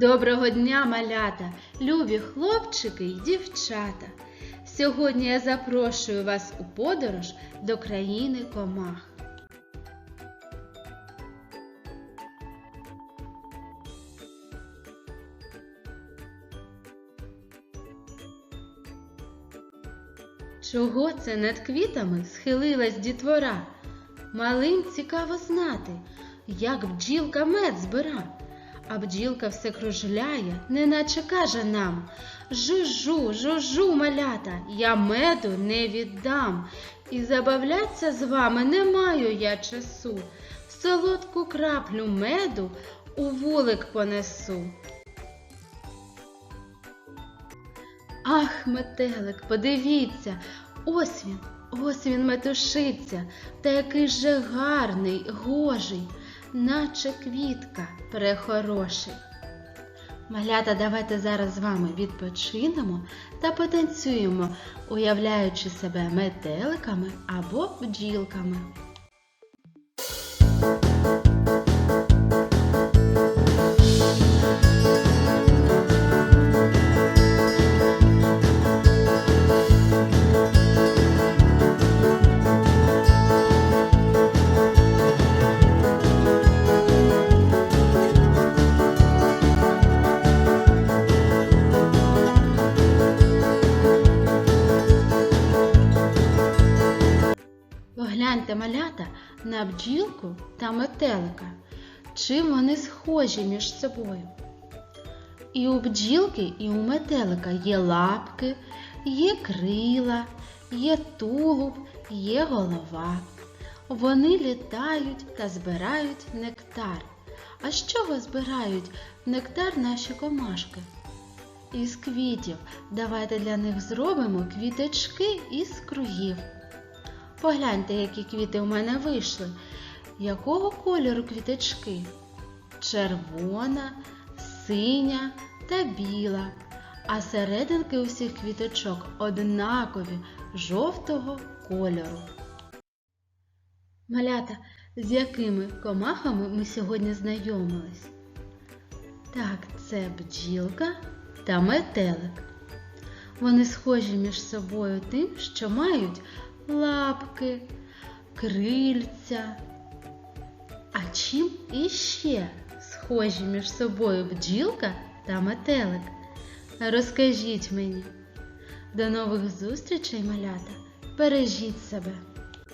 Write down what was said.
Доброго дня, малята, любі хлопчики й дівчата. Сьогодні я запрошую вас у подорож до країни комах. Чого це над квітами схилилась дітвора? Малим цікаво знати, як бджілка мед збира. А бджілка все кружляє, неначе каже нам Жужу, жужу, малята, я меду не віддам. І забавляться з вами не маю я часу. Солодку краплю меду у вулик понесу. Ах, метелик, подивіться, ось він, ось він метушиться, та який же гарний, гожий, наче квітка прехороший. Малята, давайте зараз з вами відпочинемо та потанцюємо, уявляючи себе метеликами або бджілками. Погляньте, малята, на бджілку та метелика. Чим вони схожі між собою? І у бджілки, і у метелика є лапки, є крила, є тулуб, є голова. Вони літають та збирають нектар. А з чого збирають нектар наші комашки? Із квітів. Давайте для них зробимо квіточки із кругів. Погляньте, які квіти у мене вийшли. Якого кольору квіточки? Червона, синя та біла. А серединки усіх квіточок однакові жовтого кольору. Малята, з якими комахами ми сьогодні знайомились? Так, це бджілка та метелик. Вони схожі між собою тим, що мають лапки, крильця. А чим іще схожі між собою бджілка та метелик? Розкажіть мені. До нових зустрічей, малята! Бережіть себе!